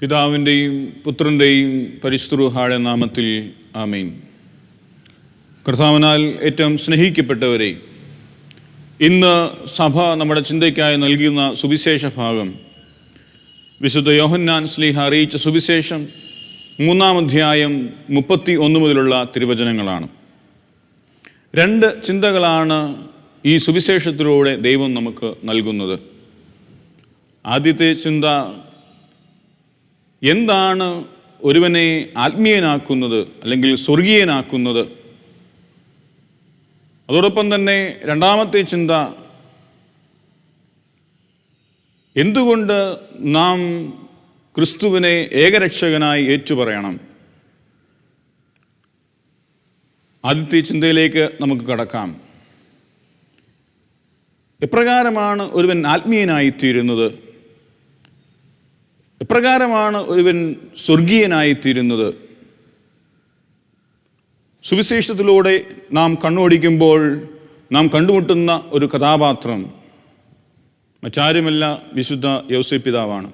പിതാവിന്റെയും പുത്രന്റെയും പരിശുദ്ധഹാഴ നാമത്തിൽ ആമീൻ. കർത്താവിനാൽ ഏറ്റവും സ്നേഹിക്കപ്പെട്ടവരെ ഇന്ന് സഭ നമ്മുടെ ചിന്തയ്ക്കായി നൽകുന്ന സുവിശേഷ ഭാഗം വിശുദ്ധ യോഹന്നാൻ സ്ലീഹ അറിയിച്ച സുവിശേഷം മൂന്നാം അധ്യായം മുപ്പത്തി ഒന്ന് മുതലുള്ള തിരുവചനങ്ങളാണ്. രണ്ട് ചിന്തകളാണ് ഈ സുവിശേഷത്തിലൂടെ ദൈവം നമുക്ക് നൽകുന്നത്. ആദ്യത്തെ ചിന്ത എന്താണ് ഒരുവനെ ആത്മീയനാക്കുന്നത് അല്ലെങ്കിൽ സ്വർഗീയനാക്കുന്നത്? അതോടൊപ്പം തന്നെ രണ്ടാമത്തെ ചിന്ത എന്തുകൊണ്ട് നാം ക്രിസ്തുവിനെ ഏകരക്ഷകനായി ഏറ്റുപറയണം? ആദ്യത്തെ ചിന്തയിലേക്ക് നമുക്ക് കടക്കാം. എപ്രകാരമാണ് ഒരുവൻ ആത്മീയനായിത്തീരുന്നത്? എപ്രകാരമാണ് ഒരുവൻ സ്വർഗീയനായിത്തീരുന്നത്. സുവിശേഷത്തിലൂടെ നാം കണ്ണോടിക്കുമ്പോൾ നാം കണ്ടുമുട്ടുന്ന ഒരു കഥാപാത്രം. മറ്റാരുമല്ല വിശുദ്ധ യോസൈ പിതാവാണ്.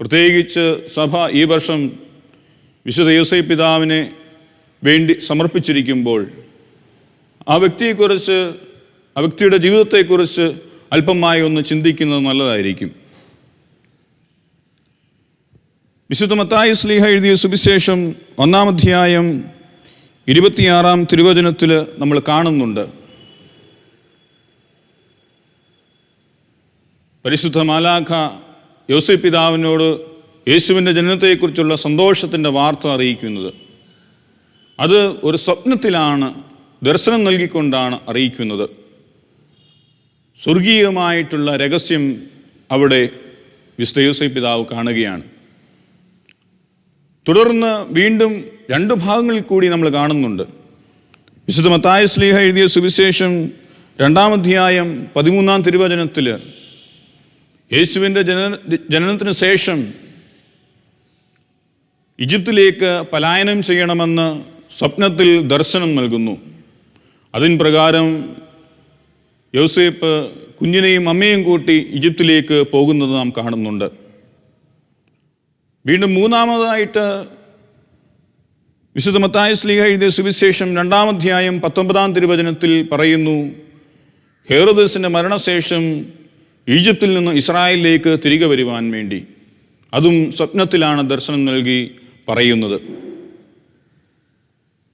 പ്രത്യേകിച്ച് സഭ ഈ വർഷം വിശുദ്ധ യോസൈ പിതാവിനെ വേണ്ടി സമർപ്പിച്ചിരിക്കുമ്പോൾ ആ വ്യക്തിയെക്കുറിച്ച് ആ വ്യക്തിയുടെ ജീവിതത്തെക്കുറിച്ച് അല്പമായി ഒന്ന് ചിന്തിക്കുന്നത് നല്ലതായിരിക്കും. വിശുദ്ധ മത്തായ സ്ലീഹ എഴുതിയ സുവിശേഷം ഒന്നാം അധ്യായം ഇരുപത്തിയാറാം തിരുവചനത്തിൽ നമ്മൾ കാണുന്നുണ്ട്. പരിശുദ്ധ മാലാഖ യോസഫ് പിതാവിനോട് യേശുവിന്റെ ജനനത്തെക്കുറിച്ചുള്ള സന്തോഷത്തിന്റെ വാർത്ത അറിയിക്കുന്നത്. അത് ഒരു സ്വപ്നത്തിലാണ് ദർശനം നൽകിക്കൊണ്ടാണ് അറിയിക്കുന്നത്. സ്വർഗീയമായിട്ടുള്ള രഹസ്യം അവിടെ വിശുദ്ധ യോസഫ് പിതാവ് കാണുകയാണ്. തുടർന്ന് വീണ്ടും രണ്ട് ഭാഗങ്ങളിൽ കൂടി നമ്മൾ കാണുന്നുണ്ട്. വിശുദ്ധ മത്തായ സ്ലീഹ എഴുതിയ സുവിശേഷം രണ്ടാം അധ്യായം പതിമൂന്നാം തിരുവചനത്തിൽ യേശുവിന്റെ ജനന ജനനത്തിന് ശേഷം ഈജിപ്തിലേക്ക് പലായനം ചെയ്യണമെന്ന് സ്വപ്നത്തിൽ ദർശനം നൽകുന്നു. അതിന് പ്രകാരം യോസേപ്പ് കുഞ്ഞിനെയും അമ്മയും കൂട്ടി ഈജിപ്തിലേക്ക് പോകുന്നത് നാം കാണുന്നുണ്ട്. വീണ്ടും മൂന്നാമതായിട്ട് വിശുദ്ധ മത്തായ സ്ലീഹ എഴുതിയ സുവിശേഷം രണ്ടാം അധ്യായം പത്തൊമ്പതാം തിരുവചനത്തിൽ പറയുന്നു ഹേറോദസിന്റെ മരണശേഷം ഈജിപ്തിൽ നിന്ന് ഇസ്രായേലിലേക്ക് തിരികെ വരുവാൻ വേണ്ടി. അതും സ്വപ്നത്തിലാണ് ദർശനം നൽകി പറയുന്നത്.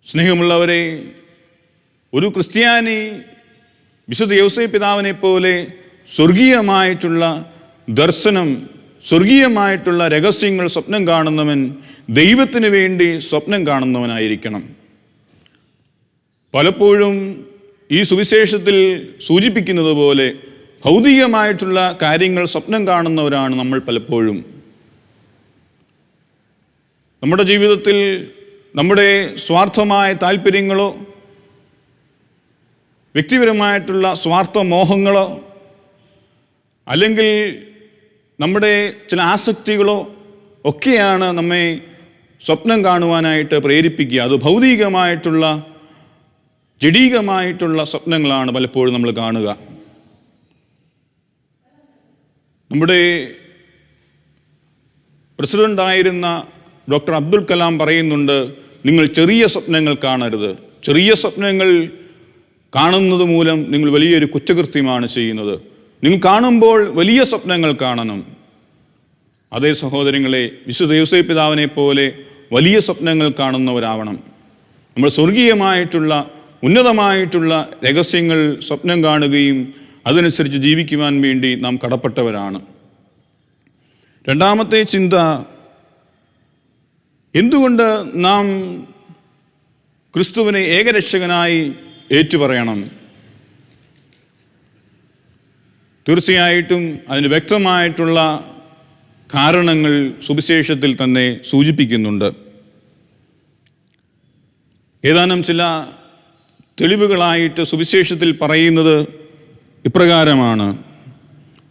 സ്നേഹമുള്ളവരെ ഒരു ക്രിസ്ത്യാനി വിശുദ്ധ യവസൈ പിതാവിനെ പോലെ സ്വർഗീയമായിട്ടുള്ള ദർശനം സ്വർഗീയമായിട്ടുള്ള രഹസ്യങ്ങൾ സ്വപ്നം കാണുന്നവൻ ദൈവത്തിന് വേണ്ടി സ്വപ്നം കാണുന്നവനായിരിക്കണം. പലപ്പോഴും ഈ സുവിശേഷത്തിൽ സൂചിപ്പിക്കുന്നത് പോലെ ഭൗതികമായിട്ടുള്ള കാര്യങ്ങൾ സ്വപ്നം കാണുന്നവരാണ് നമ്മൾ പലപ്പോഴും. നമ്മുടെ ജീവിതത്തിൽ നമ്മുടെ സ്വാർത്ഥമായ താല്പര്യങ്ങളോ വ്യക്തിപരമായിട്ടുള്ള സ്വാർത്ഥ മോഹങ്ങളോ അല്ലെങ്കിൽ നമ്മുടെ ചില ആസക്തികളോ ഒക്കെയാണ് നമ്മെ സ്വപ്നം കാണുവാനായിട്ട് പ്രേരിപ്പിക്കുക. അത് ഭൗതികമായിട്ടുള്ള ജഡീകമായിട്ടുള്ള സ്വപ്നങ്ങളാണ് പലപ്പോഴും നമ്മൾ കാണുക. നമ്മുടെ പ്രസിഡന്റായിരുന്ന ഡോക്ടർ അബ്ദുൽ കലാം പറയുന്നുണ്ട് നിങ്ങൾ ചെറിയ സ്വപ്നങ്ങൾ കാണരുത്. ചെറിയ സ്വപ്നങ്ങൾ കാണുന്നത് മൂലം നിങ്ങൾ വലിയൊരു കുറ്റകൃത്യമാണ് ചെയ്യുന്നത്. നിങ്ങൾ കാണുമ്പോൾ വലിയ സ്വപ്നങ്ങൾ കാണണം. അതേ സഹോദരങ്ങളെ വിശുദ്ധ യോസേ പിതാവിനെ പോലെ വലിയ സ്വപ്നങ്ങൾ കാണുന്നവരാവണം. നമ്മൾ സ്വർഗീയമായിട്ടുള്ള ഉന്നതമായിട്ടുള്ള രഹസ്യങ്ങൾ സ്വപ്നം കാണുകയും അതനുസരിച്ച് ജീവിക്കുവാൻ വേണ്ടി നാം കടപ്പെട്ടവരാണ്. രണ്ടാമത്തെ ചിന്ത എന്തുകൊണ്ട് നാം ക്രിസ്തുവിനെ ഏകരക്ഷകനായി ഏറ്റുപറയണം? തീർച്ചയായിട്ടും അതിന് വ്യക്തമായിട്ടുള്ള കാരണങ്ങൾ സുവിശേഷത്തിൽ തന്നെ സൂചിപ്പിക്കുന്നുണ്ട്. ഏതാനും ചില തെളിവുകളായിട്ട് സുവിശേഷത്തിൽ പറയുന്നത് ഇപ്രകാരമാണ്.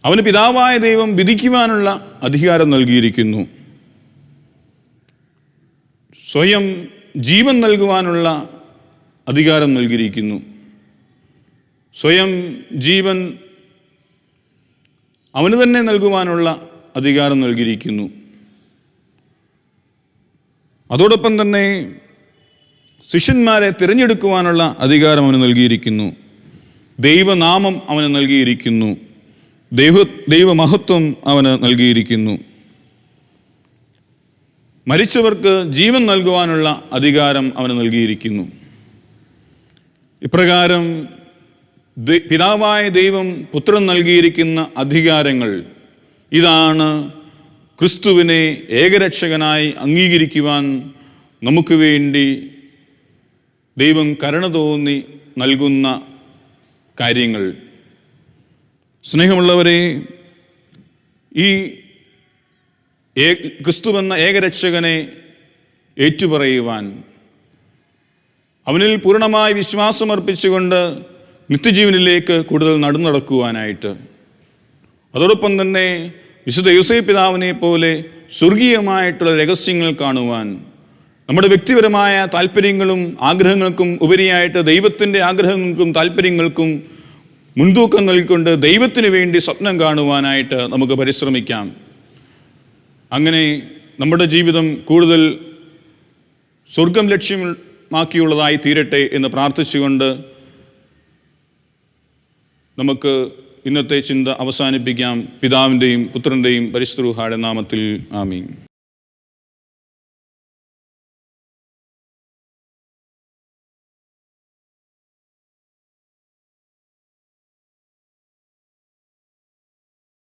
അവന് പിതാവായ ദൈവം വിധിക്കുവാനുള്ള അധികാരം നൽകിയിരിക്കുന്നു. സ്വയം ജീവൻ നൽകുവാനുള്ള അധികാരം നൽകിയിരിക്കുന്നു. സ്വയം ജീവൻ അവന് തന്നെ നൽകുവാനുള്ള അധികാരം നൽകിയിരിക്കുന്നു. അതോടൊപ്പം തന്നെ ശിഷ്യന്മാരെ തിരഞ്ഞെടുക്കുവാനുള്ള അധികാരം അവന് നൽകിയിരിക്കുന്നു. ദൈവനാമം അവന് നൽകിയിരിക്കുന്നു. ദൈവ ദൈവമഹത്വം അവന് നൽകിയിരിക്കുന്നു. മരിച്ചവർക്ക് ജീവൻ നൽകുവാനുള്ള അധികാരം അവന് നൽകിയിരിക്കുന്നു. ഇപ്രകാരം പിതാവായ ദൈവം പുത്രൻ നൽകിയിരിക്കുന്ന അധികാരങ്ങൾ ഇതാണ് ക്രിസ്തുവിനെ ഏകരക്ഷകനായി അംഗീകരിക്കുവാൻ നമുക്ക് വേണ്ടി ദൈവം കരുണ തോന്നി നൽകുന്ന കാര്യങ്ങൾ. സ്നേഹമുള്ളവരെ ഈ ക്രിസ്തുവെന്ന ഏകരക്ഷകനെ ഏറ്റുപറയുവാൻ അവനിൽ പൂർണമായി വിശ്വാസമർപ്പിച്ചുകൊണ്ട് നിത്യജീവനിലേക്ക് കൂടുതൽ നടന്നടക്കുവാനായിട്ട് അതോടൊപ്പം തന്നെ വിശുദ്ധ യുസൈ പിതാവിനെ പോലെ സ്വർഗീയമായിട്ടുള്ള രഹസ്യങ്ങൾ കാണുവാൻ നമ്മുടെ വ്യക്തിപരമായ താല്പര്യങ്ങളും ആഗ്രഹങ്ങൾക്കും ഉപരിയായിട്ട് ദൈവത്തിന്റെ ആഗ്രഹങ്ങൾക്കും താല്പര്യങ്ങൾക്കും മുൻതൂക്കം നൽകിക്കൊണ്ട് ദൈവത്തിന് വേണ്ടി സ്വപ്നം കാണുവാനായിട്ട് നമുക്ക് പരിശ്രമിക്കാം. അങ്ങനെ നമ്മുടെ ജീവിതം കൂടുതൽ സ്വർഗം ലക്ഷ്യമാക്കിയുള്ളതായി തീരട്ടെ എന്ന് പ്രാർത്ഥിച്ചുകൊണ്ട് നമുക്ക് ഇന്നത്തെ ചിന്ത അവസാനിപ്പിക്കാം. പിതാവിന്റെയും പുത്രന്റെയും പരിശ്രൂഹാടനാമത്തിൽ നാമത്തിൽ. ആമീൻ.